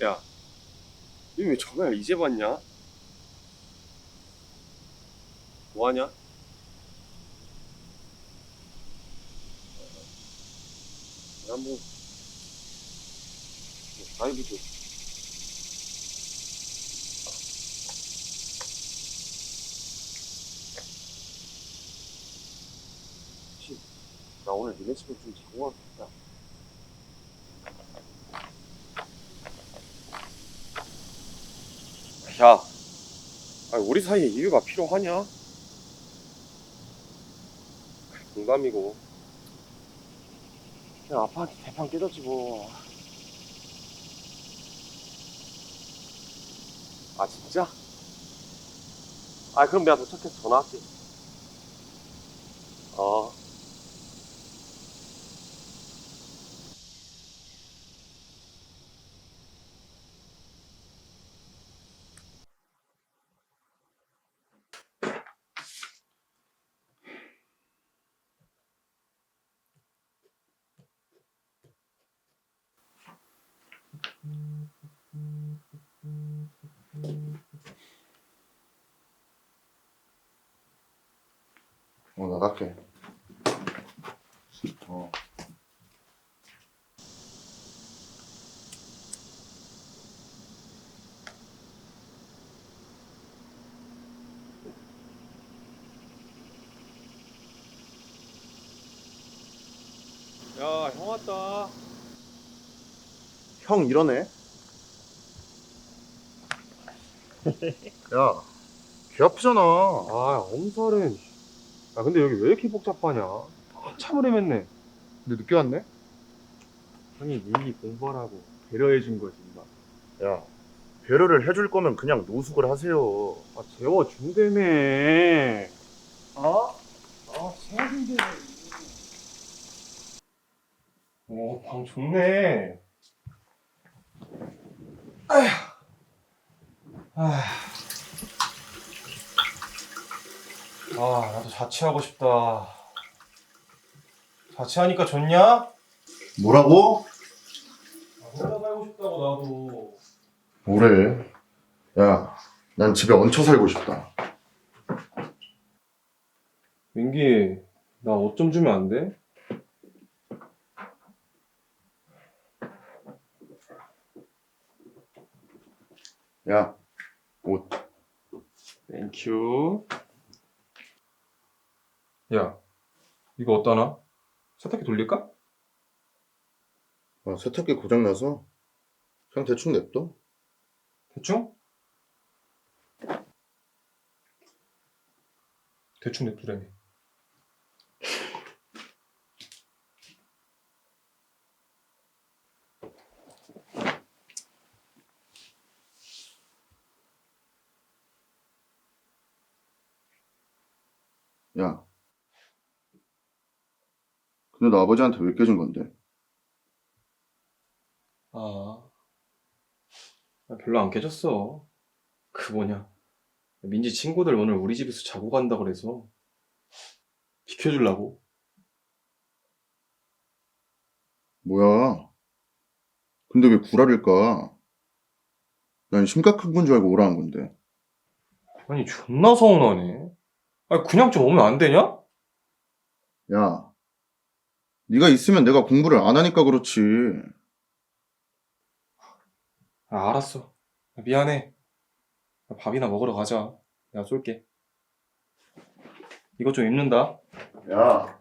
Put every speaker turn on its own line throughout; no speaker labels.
야, 니왜 전화를 이제 받냐? 뭐하냐? 야, 뭐, 뭐 라이브 좀. 혹시 나 오늘 니네 집에 좀 자고 가겠다. 야, 아니, 우리 사이에 이유가 필요하냐? 농담이고. 그냥 아빠한테 대판 깨졌지 뭐. 아 진짜? 아 그럼 내가 도착해서 전화할게. 어.
갈게. 어.
야, 형 왔다.
형 이러네. 야, 귀 아프잖아.
아, 엄살은. 야, 근데 여기 왜 이렇게 복잡하냐? 한참을 헤맸네.
근데 늦게 왔네?
형이 미리 공부하라고 배려해 준 거지, 임마.
야, 배려를 해줄 거면 그냥 노숙을 하세요.
아, 재워 준다며. 어? 아, 재워준다며. 오, 방 좋네. 아휴. 아휴. 아, 나도 자취하고 싶다. 자취하니까 좋냐?
뭐라고?
아, 혼자 살고 싶다고, 나도.
뭐래? 야, 난 집에 얹혀 살고 싶다.
민기, 나 옷 좀 주면 안 돼?
야, 옷.
땡큐. 야, 이거 어떠나? 세탁기 돌릴까?
아, 세탁기 고장 나서 그냥 대충 냅둬.
대충? 대충 냅두라며.
야, 근데 너 아버지한테 왜 깨진 건데?
아, 아, 별로 안 깨졌어. 그 뭐냐. 민지 친구들 오늘 우리 집에서 자고 간다 그래서 비켜주려고.
뭐야? 근데 왜 구라릴까? 난 심각한 건 줄 알고 오라는 건데.
아니, 존나 서운하네. 아니, 그냥 좀 오면 안 되냐?
야, 네가 있으면 내가 공부를 안 하니까 그렇지.
아, 알았어. 미안해. 밥이나 먹으러 가자. 내가 쏠게. 이것 좀 입는다.
야,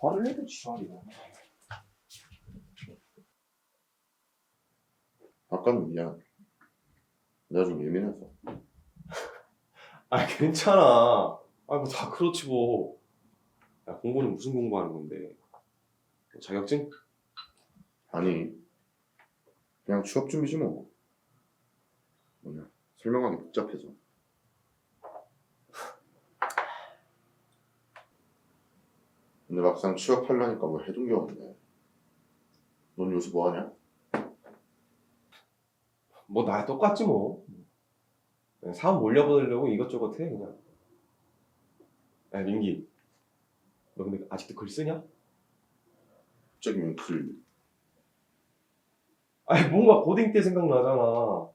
화를 내도 지랄이야.
아까는 미안. 내가 좀 예민해서.
아, 괜찮아. 아, 뭐 다 그렇지 뭐. 야, 공부는 무슨 공부하는 건데? 자격증?
아니, 그냥 취업 준비지 뭐. 뭐냐, 설명하기 복잡해서. 근데 막상 취업하려니까 뭐 해둔 게 없네. 넌 요새 뭐 하냐?
뭐 나야 똑같지 뭐. 그냥 사람 몰려보내려고 이것저것 해 그냥. 야 민기, 너 근데 아직도 글 쓰냐?
갑자기 웬 글.
아니 뭔가 고딩 때 생각나잖아.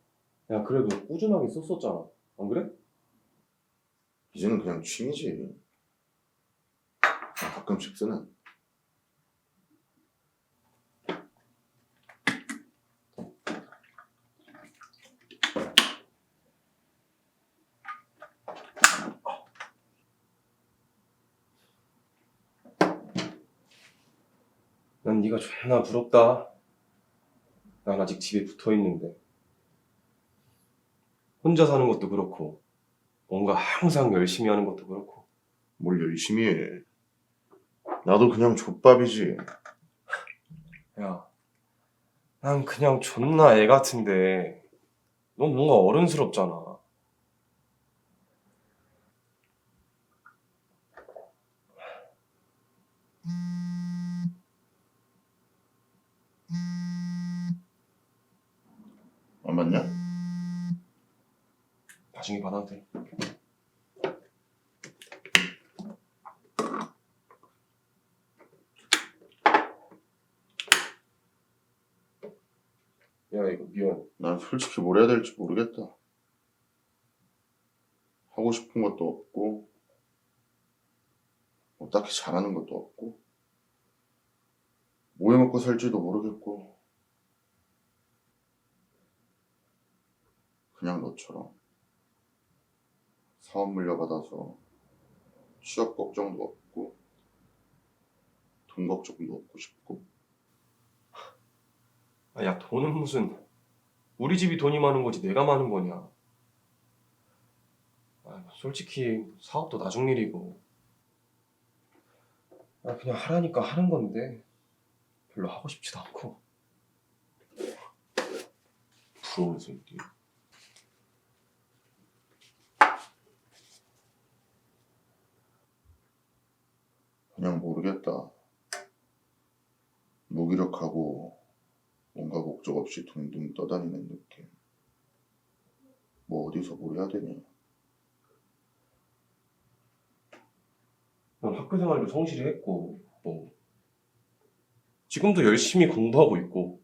야 그래도 꾸준하게 썼었잖아. 안 그래?
이제는 그냥 취미지. 가끔씩 쓰는.
난 네가 존나 부럽다. 난 아직 집에 붙어 있는데. 혼자 사는 것도 그렇고, 뭔가 항상 열심히 하는 것도 그렇고.
뭘 열심히 해. 나도 그냥 족밥이지.
야, 난 그냥 존나 애 같은데, 넌 뭔가 어른스럽잖아.
안 맞냐?
나중에 받아도 돼. 야, 이거 미안.
난 솔직히 뭘 해야 될지 모르겠다. 하고 싶은 것도 없고, 뭐 딱히 잘하는 것도 없고, 뭐 해먹고 살지도 모르겠고, 그냥 너처럼 사업 물려받아서 취업 걱정도 없고, 돈 걱정도 없고 싶고,
아, 야, 돈은 무슨 우리 집이 돈이 많은 거지 내가 많은 거냐? 아, 솔직히 사업도 나중 일이고. 아, 그냥 하라니까 하는 건데 별로 하고 싶지도 않고. 부러운 새끼.
그냥 모르겠다. 무기력하고 뭔가 목적 없이 둥둥 떠다니는 느낌. 뭐 어디서 뭘 해야 되냐.
난 학교 생활도 성실히 했고, 뭐 지금도 열심히 공부하고 있고,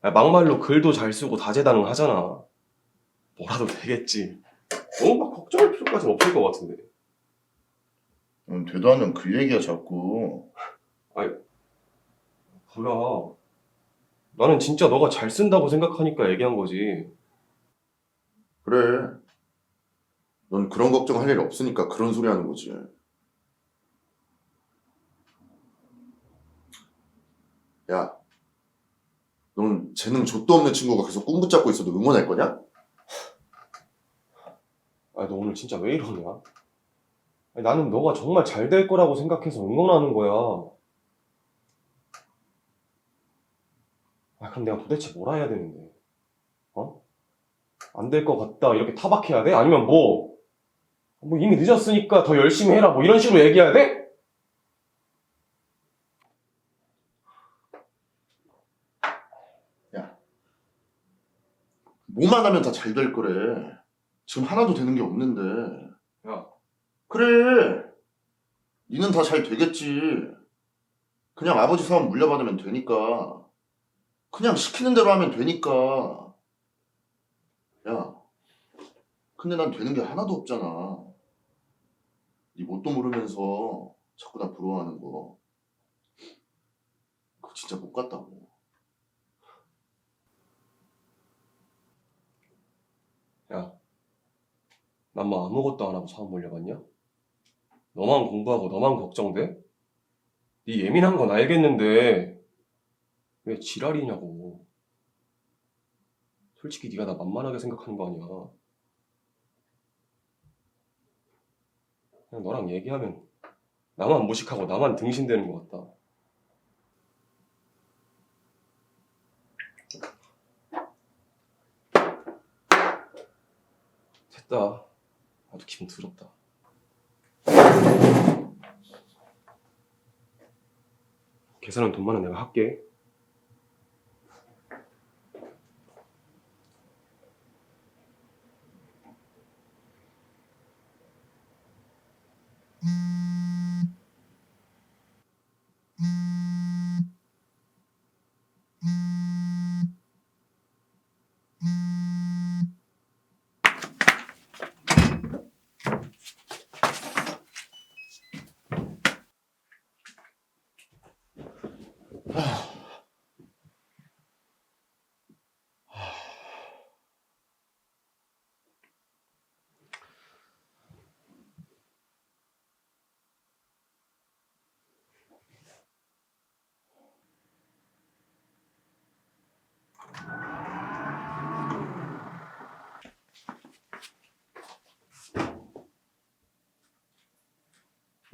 아, 막말로 글도 잘 쓰고 다재다능하잖아. 뭐라도 되겠지. 너무 막 걱정할 필요까지는 없을 것 같은데.
음, 되도 않는 글 얘기야 자꾸.
뭐야. 나는 진짜 너가 잘 쓴다고 생각하니까 얘기한 거지.
그래. 넌 그런 걱정 할 일 없으니까 그런 소리 하는 거지. 야, 넌 재능 좆도 없는 친구가 계속 꿈 붙잡고 있어도 응원할 거냐?
아, 너 오늘 진짜 왜 이러냐? 나는 너가 정말 잘 될 거라고 생각해서 응원하는 거야. 아, 그럼 내가 도대체 뭐라 해야 되는데? 어? 안 될 것 같다. 이렇게 타박해야 돼? 아니면 뭐, 뭐 이미 늦었으니까 더 열심히 해라. 뭐 이런 식으로 얘기해야 돼?
뭐만 하면 다 잘 될 거래. 지금 하나도 되는 게 없는데.
야,
그래. 니는 다 잘 되겠지. 그냥 아버지 사업 물려받으면 되니까. 그냥 시키는 대로 하면 되니까. 야. 근데 난 되는 게 하나도 없잖아. 니 뭣도 모르면서 자꾸 나 부러워하는 거. 그거 진짜 못 같다고.
야, 난뭐 아무것도 안 하고 사업 몰려봤냐? 너만 공부하고 너만 걱정돼? 네 예민한 건 알겠는데 왜 지랄이냐고. 솔직히 네가 나 만만하게 생각하는 거 아니야. 그냥 너랑 얘기하면 나만 무식하고 나만 등신대는 것 같다. 됐다. 나도 기분 더럽다. 계산은 돈만은 내가 할게.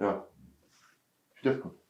야, 휴대폰.